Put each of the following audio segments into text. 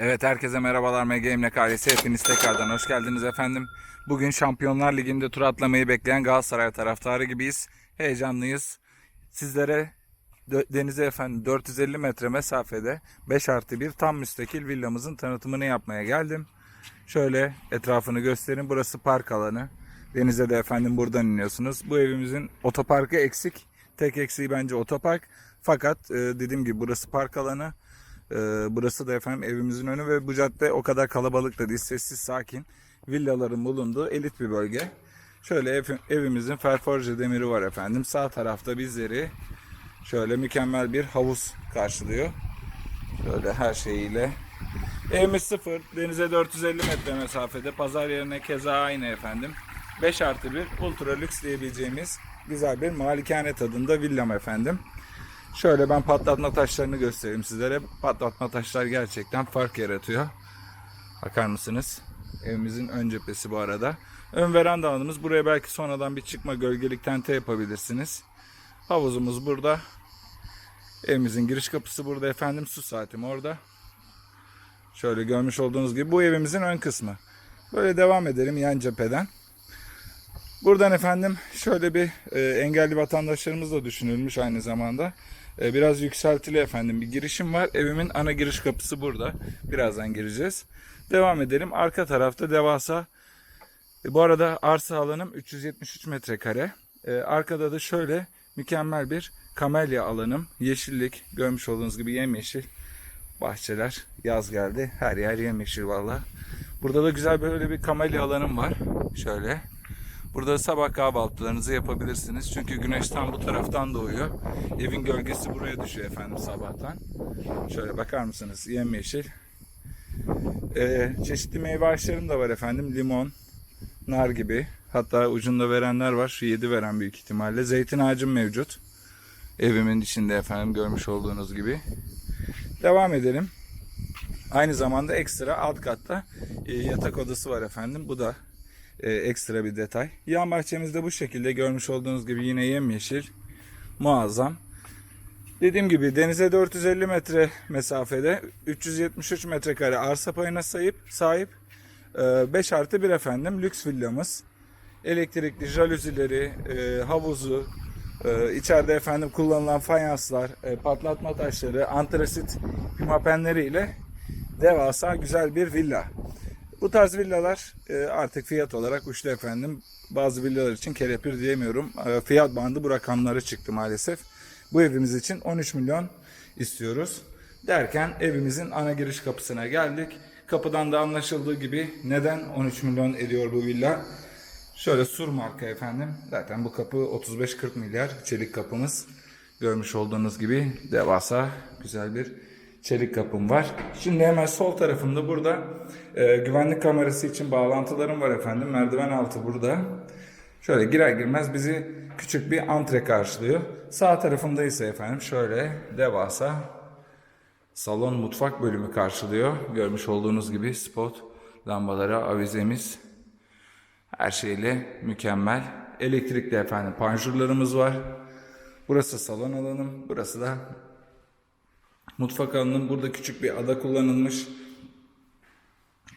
Evet herkese merhabalar MG Emlak ailesi hepiniz tekrardan hoş geldiniz efendim. Bugün Şampiyonlar Ligi'nde tur atlamayı bekleyen Galatasaray taraftarı gibiyiz. Heyecanlıyız. Sizlere denize efendim 450 metre mesafede 5 artı 1 tam müstakil villamızın tanıtımını yapmaya geldim. Şöyle etrafını göstereyim. Burası park alanı. Denize de efendim buradan iniyorsunuz. Bu evimizin otoparkı eksik. Tek eksiği bence otopark. Fakat e, dediğim gibi burası park alanı. Ee, burası da efendim evimizin önü ve bu cadde o kadar kalabalık da değil. Sessiz, sakin. Villaların bulunduğu elit bir bölge. Şöyle ev- evimizin ferforje demiri var efendim. Sağ tarafta bizleri şöyle mükemmel bir havuz karşılıyor. Şöyle her şeyiyle. Evimiz sıfır. Denize 450 metre mesafede. Pazar yerine keza aynı efendim. 5 artı 1 ultra lüks diyebileceğimiz güzel bir malikane tadında villam efendim. Şöyle ben patlatma taşlarını göstereyim sizlere. Patlatma taşlar gerçekten fark yaratıyor. Bakar mısınız? Evimizin ön cephesi bu arada. Ön veranda alanımız. Buraya belki sonradan bir çıkma gölgelik tente yapabilirsiniz. Havuzumuz burada. Evimizin giriş kapısı burada efendim. Su saatim orada. Şöyle görmüş olduğunuz gibi bu evimizin ön kısmı. Böyle devam edelim yan cepheden. Buradan efendim şöyle bir e, engelli vatandaşlarımız da düşünülmüş aynı zamanda. E, biraz yükseltili efendim bir girişim var. Evimin ana giriş kapısı burada. Birazdan gireceğiz. Devam edelim. Arka tarafta devasa. E, bu arada arsa alanım 373 metrekare. E, arkada da şöyle mükemmel bir kamelya alanım. Yeşillik görmüş olduğunuz gibi yemyeşil bahçeler. Yaz geldi. Her yer yemyeşil valla. Burada da güzel böyle bir kamelya alanım var. Şöyle. Burada sabah kahvaltılarınızı yapabilirsiniz. Çünkü güneş tam bu taraftan doğuyor. Evin gölgesi buraya düşüyor efendim sabahtan. Şöyle bakar mısınız? Yemyeşil. Ee, çeşitli meyve ağaçlarım da var efendim. Limon, nar gibi. Hatta ucunda verenler var. Şu yedi veren büyük ihtimalle. Zeytin ağacım mevcut. Evimin içinde efendim görmüş olduğunuz gibi. Devam edelim. Aynı zamanda ekstra alt katta e, yatak odası var efendim. Bu da e, ekstra bir detay. Yan bahçemizde bu şekilde görmüş olduğunuz gibi yine yemyeşil. Muazzam. Dediğim gibi denize 450 metre mesafede 373 metrekare arsa payına sahip, sahip 5 artı 1 efendim lüks villamız. Elektrikli jaluzileri, e, havuzu, e, içeride efendim kullanılan fayanslar, e, patlatma taşları, antrasit pimapenleriyle devasa güzel bir villa. Bu tarz villalar e, artık fiyat olarak uçtu efendim. Bazı villalar için kelepir diyemiyorum. E, Fiyat bandı bu rakamlara çıktı maalesef. Bu evimiz için 13 milyon istiyoruz. Derken evimizin ana giriş kapısına geldik. Kapıdan da anlaşıldığı gibi neden 13 milyon ediyor bu villa? Şöyle sur marka efendim. Zaten bu kapı 35-40 milyar çelik kapımız. Görmüş olduğunuz gibi devasa güzel bir çelik kapım var. Şimdi hemen sol tarafımda burada e, güvenlik kamerası için bağlantılarım var efendim. Merdiven altı burada. Şöyle girer girmez bizi küçük bir antre karşılıyor. Sağ tarafımda ise efendim şöyle devasa salon mutfak bölümü karşılıyor. Görmüş olduğunuz gibi spot lambalara avizemiz her şeyle mükemmel. Elektrikli efendim panjurlarımız var. Burası salon alanım. Burası da mutfak alanım. Burada küçük bir ada kullanılmış.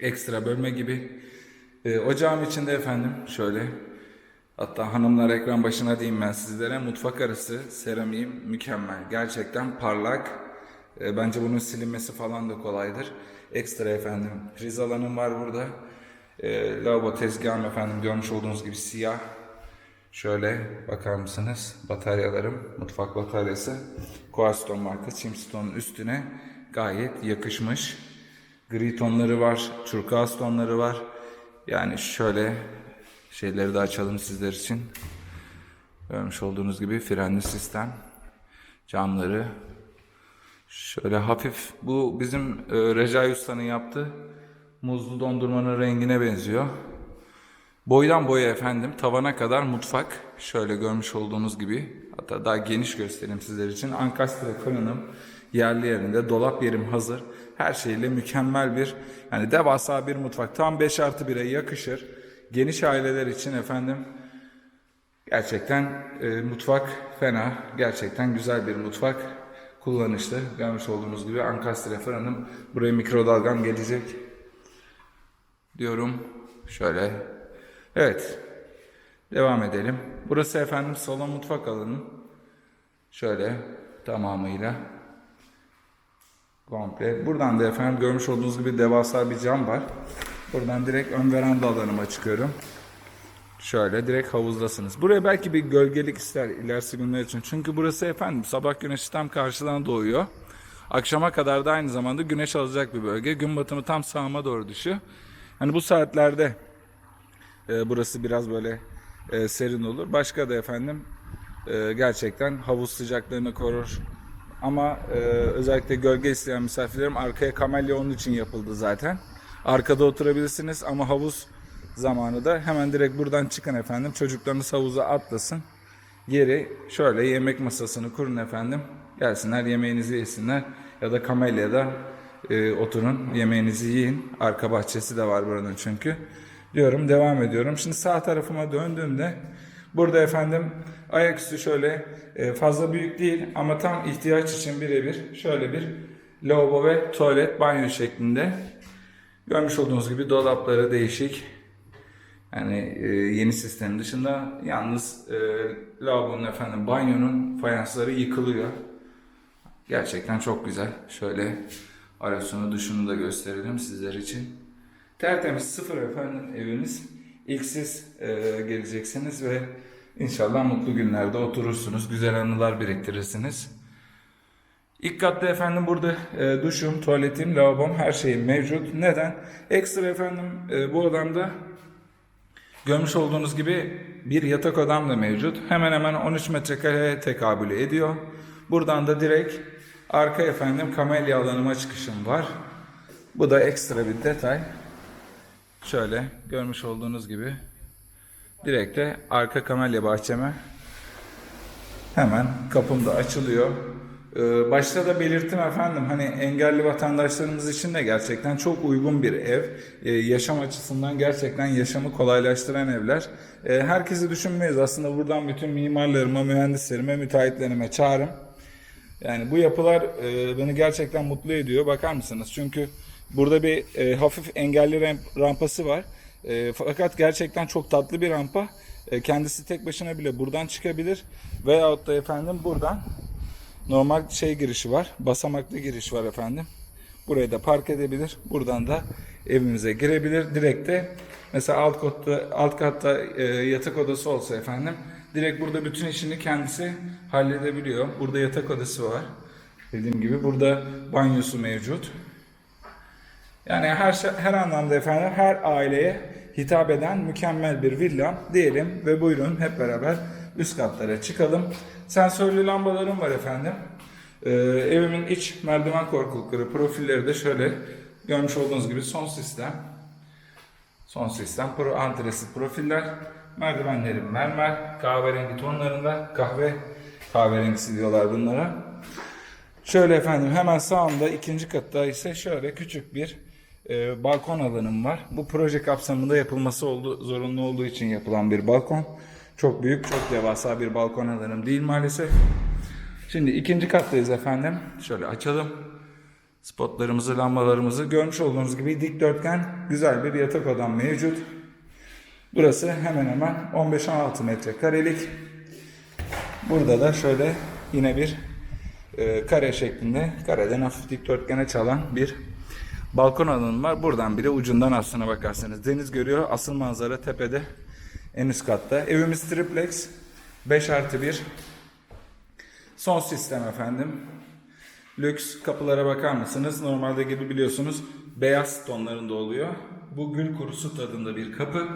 Ekstra bölme gibi. Ee, ocağım içinde efendim şöyle. Hatta hanımlar ekran başına diyeyim ben sizlere. Mutfak arası seramiğim mükemmel. Gerçekten parlak. Ee, bence bunun silinmesi falan da kolaydır. Ekstra efendim priz alanım var burada. Ee, lavabo tezgahım efendim görmüş olduğunuz gibi siyah. Şöyle bakar mısınız? Bataryalarım, mutfak bataryası. Coaston marka Chimstone'un üstüne gayet yakışmış. Gri tonları var, turkuaz tonları var. Yani şöyle şeyleri de açalım sizler için. Görmüş olduğunuz gibi frenli sistem, camları. Şöyle hafif, bu bizim e, Recai Usta'nın yaptığı muzlu dondurmanın rengine benziyor. Boydan boya efendim tavana kadar mutfak. Şöyle görmüş olduğunuz gibi. Hatta daha geniş göstereyim sizler için. Ankastre fırınım yerli yerinde. Dolap yerim hazır. Her şeyle mükemmel bir yani devasa bir mutfak. Tam 5 artı 1'e yakışır. Geniş aileler için efendim gerçekten e, mutfak fena. Gerçekten güzel bir mutfak. kullanışlı. Görmüş olduğunuz gibi ankastre fırınım. Buraya mikrodalgam gelecek. Diyorum. Şöyle. Evet. Devam edelim. Burası efendim salon mutfak alanım. Şöyle tamamıyla. Komple. Buradan da efendim görmüş olduğunuz gibi devasa bir cam var. Buradan direkt ön veranda alanıma çıkıyorum. Şöyle direkt havuzdasınız. Buraya belki bir gölgelik ister ilerisi günler için. Çünkü burası efendim sabah güneşi tam karşıdan doğuyor. Akşama kadar da aynı zamanda güneş alacak bir bölge. Gün batımı tam sağıma doğru düşüyor. Hani bu saatlerde e, burası biraz böyle e, serin olur. Başka da efendim e, gerçekten havuz sıcaklığını korur. Ama e, özellikle gölge isteyen misafirlerim arkaya kamelya onun için yapıldı zaten. Arkada oturabilirsiniz ama havuz zamanı da hemen direkt buradan çıkın efendim. Çocuklarınız havuza atlasın. Yeri şöyle yemek masasını kurun efendim. Gelsinler yemeğinizi yesinler. Ya da kamelyada e, oturun yemeğinizi yiyin. Arka bahçesi de var buranın çünkü. Diyorum devam ediyorum. Şimdi sağ tarafıma döndüğümde burada efendim ayaküstü şöyle e, fazla büyük değil ama tam ihtiyaç için birebir şöyle bir lavabo ve tuvalet banyo şeklinde. Görmüş olduğunuz gibi dolapları değişik. Yani e, yeni sistem dışında yalnız e, lavabonun efendim banyonun fayansları yıkılıyor. Gerçekten çok güzel. Şöyle arasını dışını da gösterelim sizler için. Tertemiz sıfır efendim eviniz. İlk siz e, geleceksiniz ve inşallah mutlu günlerde oturursunuz. Güzel anılar biriktirirsiniz. İlk katta efendim burada e, duşum, tuvaletim, lavabom her şeyim mevcut. Neden? Ekstra efendim e, bu odamda görmüş olduğunuz gibi bir yatak odam da mevcut. Hemen hemen 13 metrekareye tekabül ediyor. Buradan da direkt arka efendim kamelya alanıma çıkışım var. Bu da ekstra bir detay. Şöyle görmüş olduğunuz gibi direkt de arka kamelya bahçeme hemen kapım da açılıyor. Ee, başta da belirttim efendim hani engelli vatandaşlarımız için de gerçekten çok uygun bir ev. Ee, yaşam açısından gerçekten yaşamı kolaylaştıran evler. Ee, herkesi düşünmeyiz aslında buradan bütün mimarlarıma, mühendislerime, müteahhitlerime çağrım. Yani bu yapılar e, beni gerçekten mutlu ediyor. Bakar mısınız? Çünkü burada bir e, hafif engelli ramp- rampası var. E, fakat gerçekten çok tatlı bir rampa. E, kendisi tek başına bile buradan çıkabilir. Veyahut da efendim buradan normal şey girişi var. Basamaklı giriş var efendim. Burayı da park edebilir. Buradan da evimize girebilir. Direkt de mesela alt katta, alt katta e, yatak odası olsa efendim direkt burada bütün işini kendisi halledebiliyor. Burada yatak odası var. Dediğim gibi burada banyosu mevcut. Yani her şey, her anlamda efendim her aileye hitap eden mükemmel bir villa diyelim ve buyurun hep beraber üst katlara çıkalım. Sensörlü lambalarım var efendim. Ee, evimin iç merdiven korkulukları profilleri de şöyle görmüş olduğunuz gibi son sistem. Son sistem pro antresit profiller. Merdivenlerim mermer kahverengi tonlarında kahve kahverengisi diyorlar bunlara. Şöyle efendim hemen sağımda ikinci katta ise şöyle küçük bir e, balkon alanım var. Bu proje kapsamında yapılması oldu, zorunlu olduğu için yapılan bir balkon. Çok büyük, çok devasa bir balkon alanım değil maalesef. Şimdi ikinci kattayız efendim. Şöyle açalım. Spotlarımızı, lambalarımızı görmüş olduğunuz gibi dikdörtgen güzel bir yatak odam mevcut. Burası hemen hemen 15-16 metrekarelik. Burada da şöyle yine bir e, kare şeklinde kareden hafif dikdörtgene çalan bir balkon alanım var. Buradan biri ucundan aslına bakarsanız deniz görüyor. Asıl manzara tepede en üst katta. Evimiz triplex 5 artı 1 son sistem efendim. Lüks kapılara bakar mısınız? Normalde gibi biliyorsunuz beyaz tonlarında oluyor. Bu gül kurusu tadında bir kapı.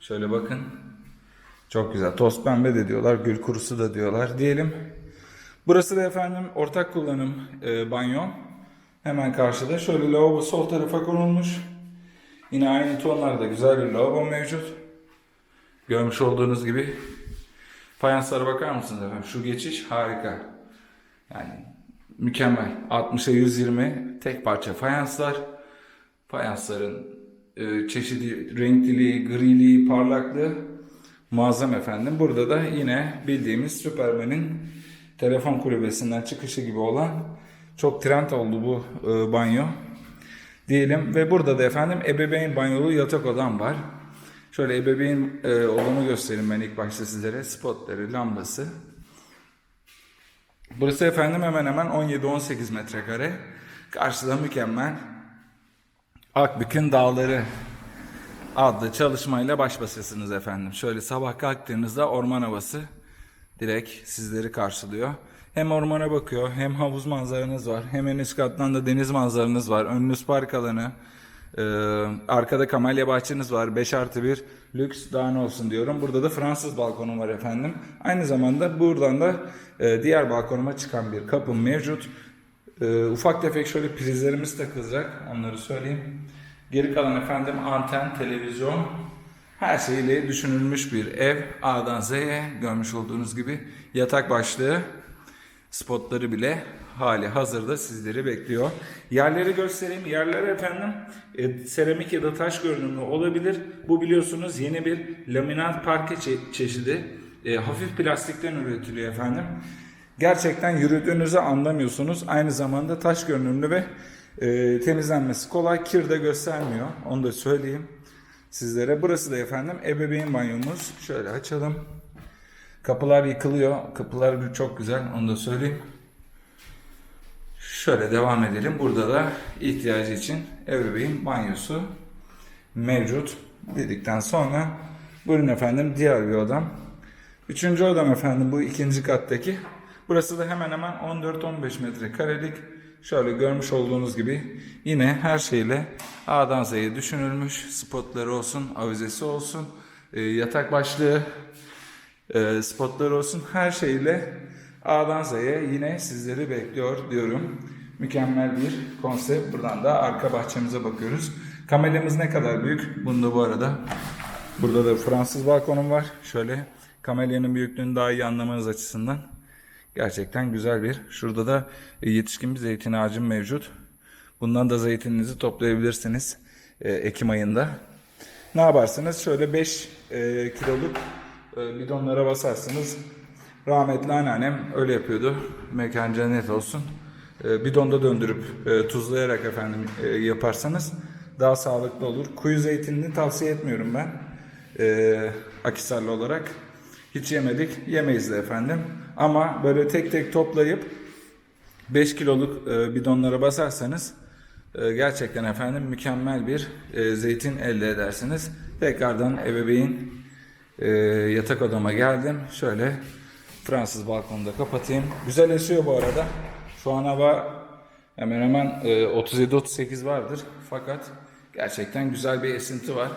Şöyle bakın. Çok güzel. Toz pembe de diyorlar, gül kurusu da diyorlar diyelim. Burası da efendim ortak kullanım e, banyo. Hemen karşıda. Şöyle lavabo sol tarafa konulmuş. Yine aynı tonlarda güzel bir lavabo mevcut. Görmüş olduğunuz gibi. Fayanslara bakar mısınız efendim? Şu geçiş harika. Yani mükemmel. 60'a 120 tek parça fayanslar. Fayansların e, çeşidi, renkliliği, griliği, parlaklığı muazzam efendim. Burada da yine bildiğimiz Superman'in telefon kulübesinden çıkışı gibi olan çok trend oldu bu e, banyo diyelim ve burada da efendim ebeveyn banyolu yatak odam var. Şöyle ebeveyn e, odamı göstereyim ben ilk başta sizlere. Spotları, lambası. Burası efendim hemen hemen 17-18 metrekare. Karşıda mükemmel Akbük'ün Dağları adlı çalışmayla baş başasınız efendim. Şöyle sabah kalktığınızda orman havası direkt sizleri karşılıyor. Hem ormana bakıyor hem havuz manzaranız var. Hem en üst kattan da deniz manzaranız var. Önünüz park alanı. Ee, arkada kamelya bahçeniz var. 5 artı 1 lüks daha ne olsun diyorum. Burada da Fransız balkonum var efendim. Aynı zamanda buradan da e, diğer balkonuma çıkan bir kapım mevcut. Ee, ufak tefek şöyle prizlerimiz takılacak. Onları söyleyeyim. Geri kalan efendim anten, televizyon her şeyle düşünülmüş bir ev. A'dan Z'ye görmüş olduğunuz gibi yatak başlığı spotları bile hali hazırda sizleri bekliyor. Yerleri göstereyim. Yerler efendim e, seramik ya da taş görünümlü olabilir. Bu biliyorsunuz yeni bir laminat parke çe- çeşidi. E, hafif plastikten üretiliyor efendim. Gerçekten yürüdüğünüzü anlamıyorsunuz. Aynı zamanda taş görünümlü ve e, temizlenmesi kolay. Kir de göstermiyor. Onu da söyleyeyim sizlere. Burası da efendim ebeveyn banyomuz. Şöyle açalım. Kapılar yıkılıyor. Kapılar çok güzel. Onu da söyleyeyim. Şöyle devam edelim. Burada da ihtiyacı için ebeveyn banyosu mevcut dedikten sonra buyurun efendim diğer bir odam. Üçüncü odam efendim bu ikinci kattaki. Burası da hemen hemen 14-15 metrekarelik. Şöyle görmüş olduğunuz gibi yine her şeyle A'dan Z'ye düşünülmüş. Spotları olsun, avizesi olsun, e, yatak başlığı, e, spotları olsun her şeyle A'dan Z'ye yine sizleri bekliyor diyorum. Mükemmel bir konsept. Buradan da arka bahçemize bakıyoruz. Kamelyamız ne kadar büyük? Bunda bu arada. Burada da Fransız balkonum var. Şöyle kamelyanın büyüklüğünü daha iyi anlamanız açısından. Gerçekten güzel bir. Şurada da yetişkin bir zeytin ağacım mevcut. Bundan da zeytininizi toplayabilirsiniz e, Ekim ayında. Ne yaparsınız? Şöyle 5 e, kiloluk e, bidonlara basarsınız. Rahmetli anneannem öyle yapıyordu. Mekan cennet olsun. E, bidonda döndürüp e, tuzlayarak efendim e, yaparsanız daha sağlıklı olur. Kuyu zeytinini tavsiye etmiyorum ben. E, akisarlı olarak. Hiç yemedik. Yemeyiz de efendim. Ama böyle tek tek toplayıp 5 kiloluk e, bidonlara basarsanız gerçekten efendim mükemmel bir zeytin elde edersiniz. Tekrardan ebeveyn e, yatak odama geldim. Şöyle Fransız balkonu da kapatayım. Güzel esiyor bu arada. Şu an hava hemen hemen e, 37-38 vardır. Fakat gerçekten güzel bir esinti var.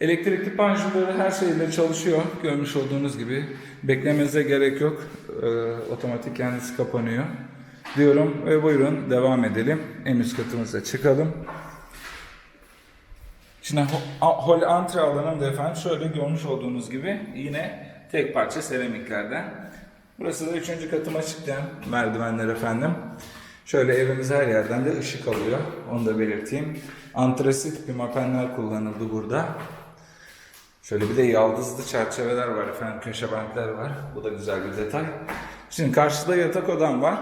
Elektrikli panjurları her şeyle çalışıyor. Görmüş olduğunuz gibi. Beklemenize gerek yok. Ee, otomatik kendisi kapanıyor. Diyorum ve buyurun devam edelim. En üst katımıza çıkalım. Şimdi ho- hol antre alanım da efendim şöyle görmüş olduğunuz gibi yine tek parça seramiklerden. Burası da üçüncü katıma çıktım merdivenler efendim. Şöyle evimiz her yerden de ışık alıyor. Onu da belirteyim. Antresit bir mapenler kullanıldı burada. Şöyle bir de yaldızlı çerçeveler var efendim. Köşe banklar var. Bu da güzel bir detay. Şimdi karşıda yatak odam var.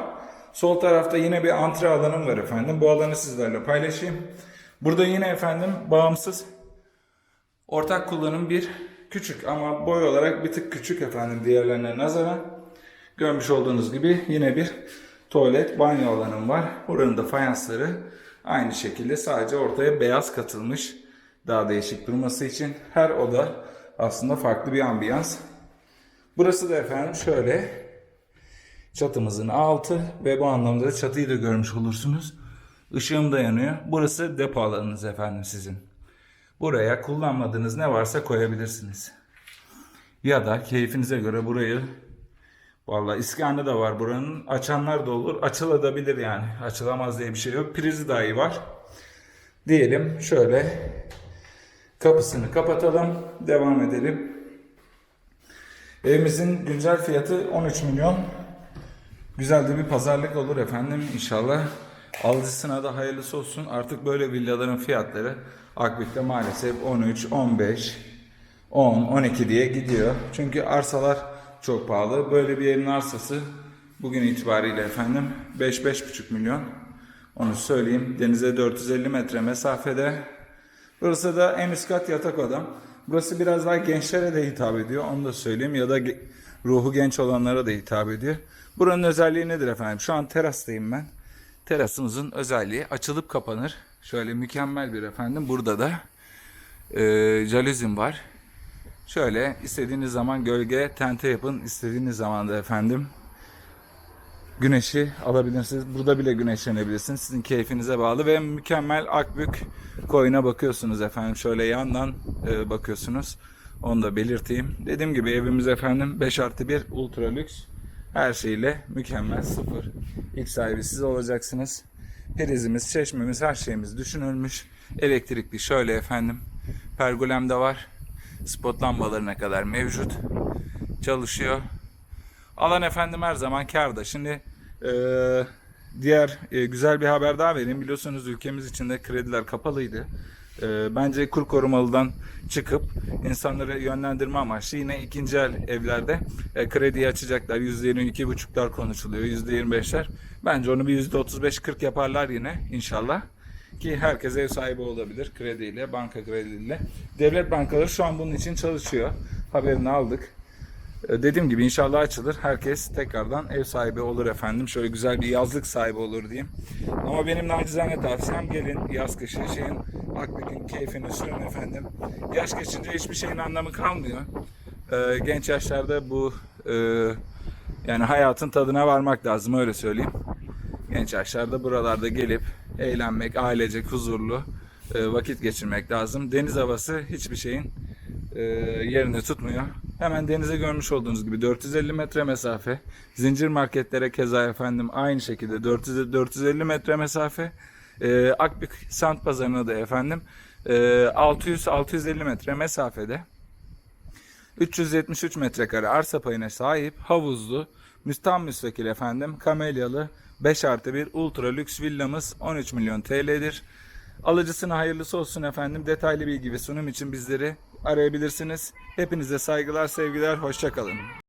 Sol tarafta yine bir antre alanım var efendim. Bu alanı sizlerle paylaşayım. Burada yine efendim bağımsız ortak kullanım bir küçük ama boy olarak bir tık küçük efendim diğerlerine nazaran. Görmüş olduğunuz gibi yine bir tuvalet banyo alanım var. Buranın da fayansları aynı şekilde sadece ortaya beyaz katılmış. Daha değişik durması için her oda aslında farklı bir ambiyans. Burası da efendim şöyle çatımızın altı ve bu anlamda da çatıyı da görmüş olursunuz. Işığım da yanıyor. Burası depo alanınız efendim sizin. Buraya kullanmadığınız ne varsa koyabilirsiniz. Ya da keyfinize göre burayı Vallahi iskanı da var buranın. Açanlar da olur. Açılabilir yani. Açılamaz diye bir şey yok. Prizi dahi var. Diyelim şöyle kapısını kapatalım. Devam edelim. Evimizin güncel fiyatı 13 milyon. Güzel de bir pazarlık olur efendim inşallah. Alıcısına da hayırlısı olsun. Artık böyle villaların fiyatları Akbük'te maalesef 13, 15, 10, 12 diye gidiyor. Çünkü arsalar çok pahalı. Böyle bir yerin arsası Bugün itibariyle efendim 5-5,5 milyon. Onu söyleyeyim. Denize 450 metre mesafede. Burası da en üst kat yatak odam. Burası biraz daha gençlere de hitap ediyor. Onu da söyleyeyim. Ya da ruhu genç olanlara da hitap ediyor. Buranın özelliği nedir efendim? Şu an terastayım ben. Terasımızın özelliği açılıp kapanır. Şöyle mükemmel bir efendim. Burada da e, jalüzim var. Şöyle istediğiniz zaman gölge tente yapın. istediğiniz zaman da efendim güneşi alabilirsiniz. Burada bile güneşlenebilirsiniz. Sizin keyfinize bağlı ve mükemmel akbük koyuna bakıyorsunuz efendim. Şöyle yandan e, bakıyorsunuz. Onu da belirteyim. Dediğim gibi evimiz efendim 5 artı 1 ultra lüks. Her şeyle mükemmel sıfır. İlk sahibi siz olacaksınız. Prizimiz, çeşmemiz, her şeyimiz düşünülmüş. Elektrikli şöyle efendim. Pergolem de var. Spot lambalarına kadar mevcut. Çalışıyor. Alan efendim her zaman kârda. Şimdi eee, diğer e, güzel bir haber daha vereyim. Biliyorsunuz ülkemiz içinde krediler kapalıydı. Eee, bence kur korumalıdan çıkıp insanları yönlendirme amaçlı yine ikinci el evlerde e, krediyi açacaklar. %22,5'lar konuşuluyor. %25'ler. Bence onu bir %35-40 yaparlar yine inşallah. Ki herkes ev sahibi olabilir krediyle, banka krediyle. Devlet bankaları şu an bunun için çalışıyor. Haberini aldık. E, Dediğim gibi inşallah açılır. Herkes tekrardan ev sahibi olur efendim. Şöyle güzel bir yazlık sahibi olur diyeyim. Ama benim nacizane tavsiyem gelin yaz kışı şeyin Akbük'ün keyfini sürün efendim. Yaş geçince hiçbir şeyin anlamı kalmıyor. E, genç yaşlarda bu e, yani hayatın tadına varmak lazım öyle söyleyeyim. Genç yaşlarda buralarda gelip eğlenmek, ailecek huzurlu vakit geçirmek lazım. Deniz havası hiçbir şeyin yerini tutmuyor. Hemen denize görmüş olduğunuz gibi 450 metre mesafe. Zincir marketlere keza efendim aynı şekilde 400 450 metre mesafe. E, Akbük Sant Pazarı'na da efendim e, 600-650 metre mesafede. 373 metrekare arsa payına sahip havuzlu, müstam müstakil efendim kamelyalı 5 artı 1 ultra lüks villamız 13 milyon TL'dir. Alıcısına hayırlısı olsun efendim. Detaylı bilgi ve sunum için bizleri arayabilirsiniz. Hepinize saygılar, sevgiler, hoşçakalın.